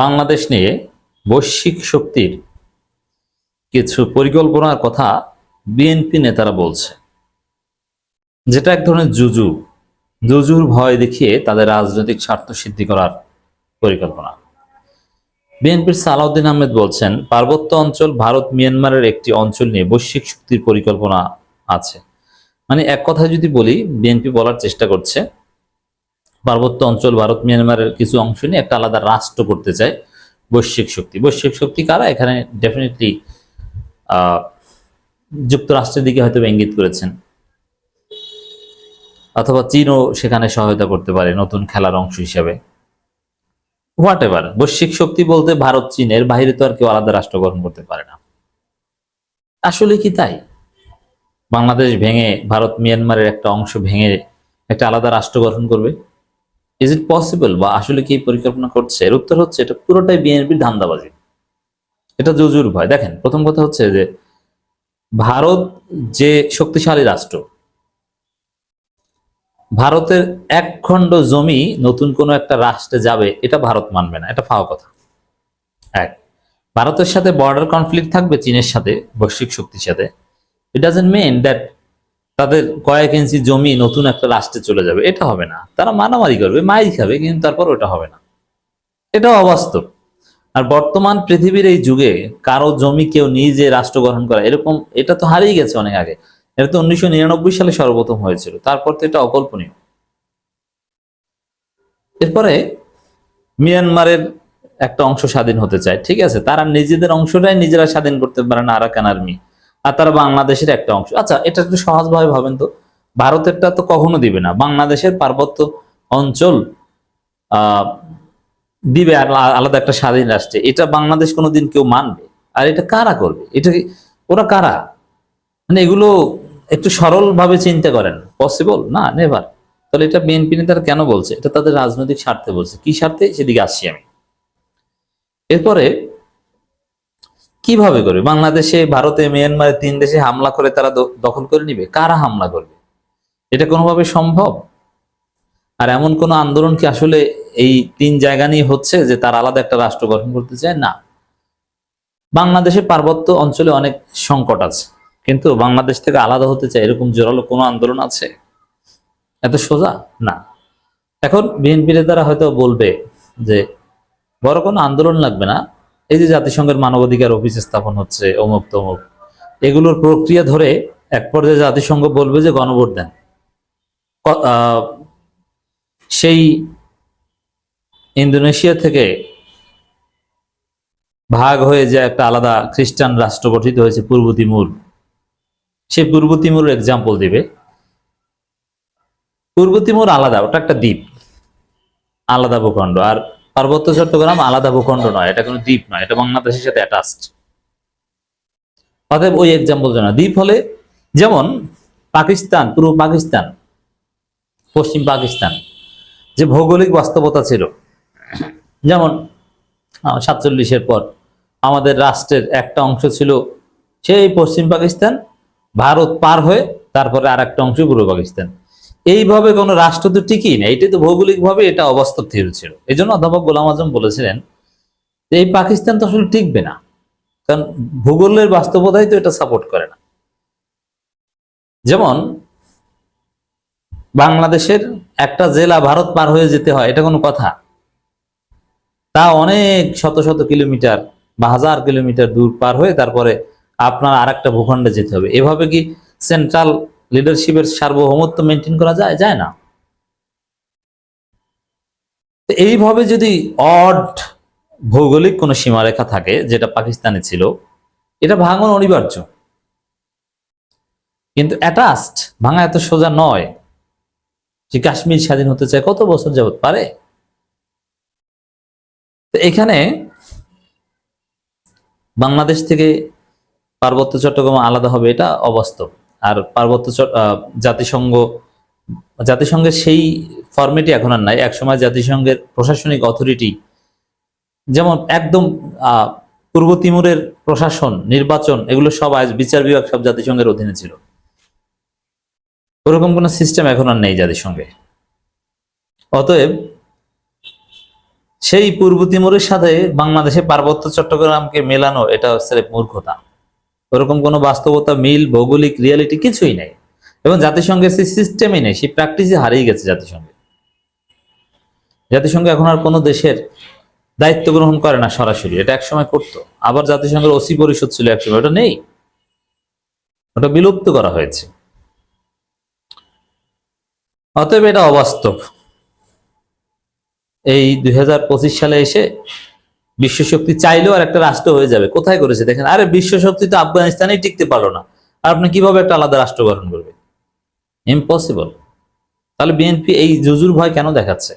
বাংলাদেশ নিয়ে বৈশ্বিক শক্তির কিছু পরিকল্পনার কথা বিএনপি নেতারা বলছে। যেটা এক ধরনের জুজু। জুজুর ভয় দেখিয়ে তাদের রাজনৈতিক স্বার্থ সিদ্ধি করার পরিকল্পনা। বিএনপির সালাউদ্দিন আহমেদ বলছেন, পার্বত্য অঞ্চল ভারত মিয়ানমারের একটি অঞ্চল নিয়ে বৈশ্বিক শক্তির পরিকল্পনা আছে। মানে এক কথায় যদি বলি, বিএনপি বলার চেষ্টা করছে পার্বত্য অঞ্চল, ভারত, মিয়ানমারের কিছু অংশ নিয়ে একটা আলাদা রাষ্ট্র করতে চায় বৈশ্বিক শক্তি। বৈশ্বিক শক্তি কারা? এখানে ডেফিনেটলি যুক্তরাষ্ট্রের দিকে হয়তো ইঙ্গিত করেছেন। অথবা চীনও সেখানে সহায়তা করতে পারে নতুন খেলার অংশ হিসেবে। হোয়াট এভার বৈশ্বিক শক্তি বলতে ভারত, চীনের বাইরে তো আর কেউ আলাদা রাষ্ট্র গঠন করতে পারে না। আসলে কি তাই? বাংলাদেশ ভেঙে, ভারত, মিয়ানমারের একটা অংশ ভেঙে একটা আলাদা রাষ্ট্র গঠন করবে? ইজ ইট পসিবল বা আসলে কি পরিকল্পনা করছে? এর উত্তর হচ্ছে এটা পুরোটাই বিএনপির ধান্দাবাজি। এটা জুজুর ভয়। দেখেন, প্রথম কথা হচ্ছে যে ভারত যে শক্তিশালী রাষ্ট্র, ভারতের এক খণ্ড জমি নতুন কোনো একটা রাষ্ট্রে যাবে, এটা ভারত মানবে না। এটা ফাও কথা। এক, ভারতের সাথে বর্ডার কনফ্লিক্ট থাকবে, চীনের সাথে বৈশ্বিক শক্তির সাথে। ইট ডাজেন্ট মিন দ্যাট তাদের কয়েক ইঞ্চি জমি নতুন একটা রাষ্ট্রে চলে যাবে, এটা হবে না। তারা মারামারি করবে, মাইল খাবে, কিন্তু তারপর ওটা হবে না। এটাও অবাস্তব। আর বর্তমান পৃথিবীর এই যুগে কারও জমি কেউ নিজে রাষ্ট্র গঠন করা, এরকম এটা তো হারিয়ে গেছে অনেক আগে। এটা তো উনিশশো নিরানব্বই সালে সর্বপ্রথম হয়েছিল, তারপর তো এটা অকল্পনীয়। এরপরে মিয়ানমারের একটা অংশ স্বাধীন হতে চায়, ঠিক আছে? তারা নিজেদের অংশটাই নিজেরা স্বাধীন করতে পারে না, আরাকান আর্মি। আর তারা বাংলাদেশের একটা অংশ। আচ্ছা এটা একটু সহজভাবে ভাবেন তো। ভারতেরটা তো কখনো দিবে না। বাংলাদেশের পার্বত্য অঞ্চল দিবে আলা- আলাদা একটা স্বাধীন রাষ্ট্রে। এটা বাংলাদেশ কোনোদিন কেউ মানবে? আর এটা কারা করবে? এটা ওরা কারা? মানে এগুলো একটু সরল ভাবে চিন্তা করেন। পসিবল? না, নেভার। তাহলে এটা বিএনপি নেতারা কেন বলছে? এটা তাদের রাজনৈতিক স্বার্থে বলছে। কি স্বার্থে? সেদিকে আসছি আমি। এরপরে কীভাবে করবে? বাংলাদেশে, ভারতে, মিয়ানমারে তিন দেশে হামলা করে তারা দখল করে নিবে? কারা হামলা করবে? এটা কোনোভাবে সম্ভব? আর এমন কোন আন্দোলন কি আসলে এই তিন জায়গা নিয়ে হচ্ছে যে তার আলাদা একটা রাষ্ট্র গঠন করতে চায়? না। বাংলাদেশের পার্বত্য অঞ্চলে অনেক সংকট আছে। কিন্তু বাংলাদেশ থেকে আলাদা হতে চায় এরকম জোরালো কোনো আন্দোলন আছে? এত সোজা? না। এখন বিএনপি নেতারা হয়তো বলবে যে বড় কোনো আন্দোলন লাগবে না। এই যে জাতিসংঘের মানবাধিকার অফিস স্থাপন হচ্ছে, অমুক তমুক, এগুলোর প্রক্রিয়া ধরে এক পর্যায়ে জাতিসংঘ বলবে যে গণভোট দেন। সেই ইন্দোনেশিয়া থেকে ভাগ হয়ে যে একটা আলাদা খ্রিস্টান রাষ্ট্র গঠিত হয়েছে পূর্ব তিমুর সেই পূর্ব তিমুর এক্সাম্পল দিবে। পূর্ব তিমুর আলাদা, ওটা একটা দ্বীপ, আলাদা ভূখণ্ড। আর পার্বত্য চট্টগ্রাম আলাদা ভূখণ্ড নয়, এটা কোনো দ্বীপ নয়, এটা বাংলাদেশের সাথে অ্যাটাচড অতএব ওই এক্সাম্পল জানা দ্বীপ হলে যেমন পাকিস্তান, পূর্ব পাকিস্তান, পশ্চিম পাকিস্তান, যে ভৌগোলিক বাস্তবতা ছিল। যেমন সাতচল্লিশের পর আমাদের রাষ্ট্রের একটা অংশ ছিল সেই পশ্চিম পাকিস্তান, ভারত পার হয়ে তারপরে আর একটা অংশ পূর্ব পাকিস্তান। এইভাবে কোনো রাষ্ট্র তো টিকেই না এটাই তো ভৌগোলিকভাবে এটা অবাস্তব থিওরি ছিল। এই জন্য অধ্যাপক গোলাম আজম বলেছিলেন যে এই পাকিস্তান তো আসলে টিকবে না। কারণ ভূগোলের বাস্তবতাই তো এটা সাপোর্ট করে না। যেমন বাংলাদেশের একটা জেলা ভারত পার হয়ে যেতে হয়, এটা কোনো কথা। তা অনেক শত শত কিলোমিটার বা হাজার কিলোমিটার দূর পার হয়ে তারপরে আপনার আর একটা ভূখণ্ডে যেতে হবে। এভাবে কি সেন্ট্রাল লিডারশিপের সার্বভৌমত্ব মেনটেন করা যায়? যায় না। এইভাবে যদি অড ভৌগোলিক কোনো সীমারেখা থাকে, যেটা পাকিস্তানে ছিল, এটা ভাঙন অনিবার্য। কিন্তু অ্যাটাচড ভাঙা এত সোজা নয় যে কাশ্মীর স্বাধীন হতে চায় কত বছর যাবত পারে? এখানে বাংলাদেশ থেকে পার্বত্য চট্টগ্রাম আলাদা হবে, এটা অবাস্তব। আর পার্বত্য জাতিসংঘ, জাতিসংঘের সেই ফর্মেটই এখন আর নাই। একসময় জাতিসংঘের প্রশাসনিক অথরিটি যেমন একদম পূর্ব তিমুরের প্রশাসন, নির্বাচন, এগুলো সব আজ বিচার বিভাগ সব জাতিসংঘের অধীনে ছিল। ওরকম কোনো সিস্টেম এখন আর নেই জাতিসংঘে। অতএব, সেই পূর্ব তিমুরের সাথে বাংলাদেশে পার্বত্য চট্টগ্রামকে মেলানো, এটা হচ্ছে মূর্খতা। ওরকম কোনো বাস্তবতা, মিল, ভৌগোলিক রিয়ালিটি কিছুই নেই। এবং জাতিসংঘের সেই সিস্টেমই নেই, সেই প্র্যাকটিসই হারিয়ে গেছে জাতিসংঘে। জাতিসংঘ এখন আর কোনো দেশের দায়িত্ব গ্রহণ করে না সরাসরি, এটা একসময় করতো। আবার জাতিসংঘের ওসি পরিষদ ছিল একসময়, ওটা নেই। ওটা বিলুপ্ত করা হয়েছে। অতএব এটা অবাস্তব। এই দুই হাজার পঁচিশ সালে এসে বিশ্বশক্তি চাইলেও আর একটা রাষ্ট্র হয়ে যাবে। কোথায় করেছে? দেখেন, আরে বিশ্বশক্তি তো আফগানিস্তানেই টিকতে পারল না। আর আপনি কীভাবে একটা আলাদা রাষ্ট্র গঠন করবে ইম্পসিবল তাহলে বিএনপি এই জুজুর ভয় কেন দেখাচ্ছে?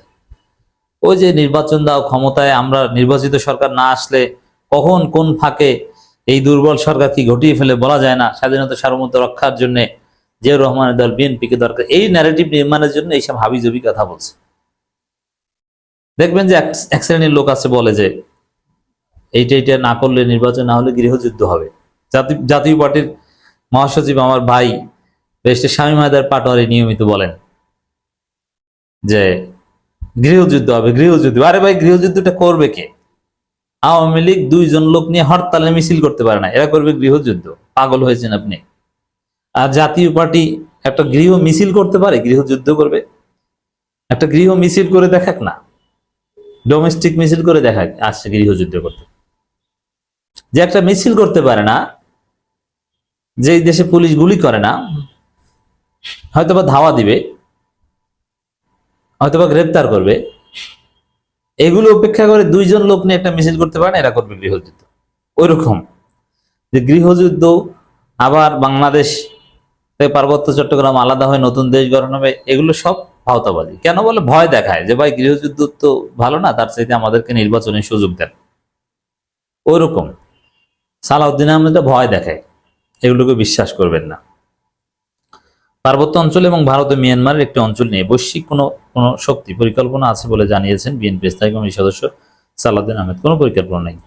ওই যে নির্বাচন দাও ক্ষমতায়, আমরা নির্বাচিত সরকার না আসলে কখন কোন ফাঁকে এই দুর্বল সরকার কি ঘটিয়ে ফেলে বলা যায় না। স্বাধীনতা, সার্বভৌমত্ব রক্ষার জন্য জিয়াউর রহমানের দল বিএনপিকে দরকার। এই ন্যারেটিভ নির্মাণের জন্য এইসব হাবিজবি কথা বলছে। দেখবেন যে এক শ্রেণির লোক আছে বলে যে এইটা এইটা না করলে নির্বাচন না হলে গৃহযুদ্ধ হবে। জাতীয় পার্টির মহাসচিব আমার ভাই বেস্টের স্বামী মাদার পাটোয়ারি নিয়মিত বলেন যে গৃহযুদ্ধ হবে, গৃহযুদ্ধ। আরে ভাই, গৃহযুদ্ধটা করবে কে? আওয়ামী লীগ দুইজন লোক নিয়ে হরতালে মিছিল করতে পারে না। এরা করবে গৃহযুদ্ধ। পাগল হয়েছেন আপনি। আর জাতীয় পার্টি একটা গৃহ মিছিল করতে পারে, গৃহযুদ্ধ করবে। একটা গৃহ মিছিল করে দেখাক না। ডোমেস্টিক মিছিল করে দেখাক, আসছে গৃহযুদ্ধ করতে। যে একটা মিছিল করতে পারে না যেই দেশে পুলিশ গুলি করে না, হয়তোবা ধাওয়া দিবে, হয়তোবা গ্রেপ্তার করবে, এগুলো উপেক্ষা করে দুইজন লোক নিয়ে একটা মিছিল করতে পারে না, এরা করবে গৃহযুদ্ধ। ওই রকম যে গৃহযুদ্ধ আবার বাংলাদেশ পার্বত্য চট্টগ্রাম আলাদা হয়ে নতুন দেশ গঠন হবে, এগুলো সব ভাওতাবাজি। কেন বলে ভয় দেখায় যে, ভাই, গৃহযুদ্ধ তো ভালো না, তার চাইতে আমাদেরকে নির্বাচনের সুযোগ দেন। ওই সালাউদ্দিন আহমেদ ভয় দেখায়। এগুলোকে বিশ্বাস করবেন না। পার্বত্য অঞ্চল এবং ভারত ও মিয়ানমারের একটি অঞ্চল নিয়ে বৈশ্বিক কোনো কোনো শক্তি পরিকল্পনা আছে বলে জানিয়েছেন বিএনপি স্থায়ী কমিটির সদস্য সালাউদ্দিন আহমেদ। কোনো পরিকল্পনা নেই।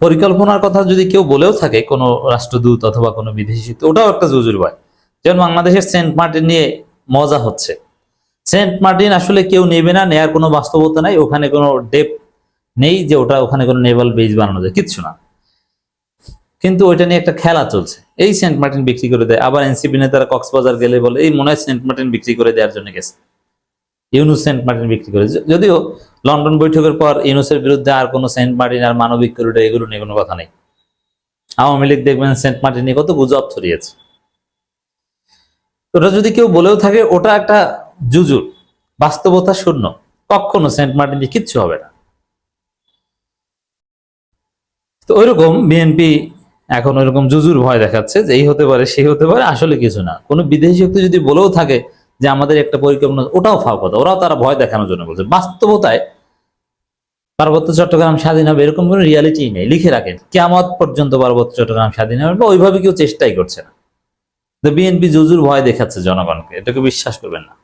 পরিকল্পনার কথা যদি কেউ বলেও থাকে, কোনো রাষ্ট্রদূত অথবা কোনো বিদেশি ওটাও একটা জুজুর ভয়। যেমন বাংলাদেশের সেন্ট মার্টিন নিয়ে মজা হচ্ছে। সেন্ট মার্টিন আসলে কেউ নেবে না, নেয়ার কোনো বাস্তবতা নাই, ওখানে কোনো ডেপ নেই যে ওটা ওখানে কোনো নেভাল বেজ বানানো যায়, কিচ্ছু না। কিন্তু ওইটা নিয়ে একটা খেলা চলছে। এই সেন্ট মার্টিন বিক্রি করে দেয়। আবার এনসিপি নেতারা কক্সবাজার গেলে বলে, এই মনে হয় সেন্ট মার্টিন বিক্রি করে দেওয়ার জন্য গেছে। ইউনুস সেন্ট মার্টিন বিক্রি করে যদিও লন্ডন বৈঠকের পর ইউনুসের বিরুদ্ধে আর কোনো সেন্ট মার্টিন আর মানবিক করিডোর এগুলো নিয়ে কোনো কথা নেই। আওয়ামী লীগ দেখবেন সেন্ট মার্টিন নিয়ে কত গুজব ছড়িয়েছে। ওটা যদি কেউ বলেও থাকে, ওটা একটা জুজুর। বাস্তবতা শূন্য। কখনো সেন্ট মার্টিন দিয়ে কিচ্ছু হবে না। তো ওইরকম বিএনপি এখন ওইরকম জুজুর ভয় দেখাচ্ছে যে এই হতে পারে, সেই হতে পারে, আসলে কিছু না। কোনো বিদেশি শক্তি যদি বলেও থাকে যে আমাদের একটা পরিকল্পনা, ওটাও ফাও কথা। ওরাও তারা ভয় দেখানোর জন্য বলছে। বাস্তবতায় পার্বত্য চট্টগ্রাম স্বাধীন হবে এরকম কোনো রিয়ালিটি নেই। লিখে রাখেন কেমত পর্যন্ত পার্বত্য চট্টগ্রাম স্বাধীন হবে, ওইভাবে কেউ চেষ্টাই করছে না। তো বিএনপি জুজুর ভয় দেখাচ্ছে জনগণকে, এটাকে বিশ্বাস করবেন না।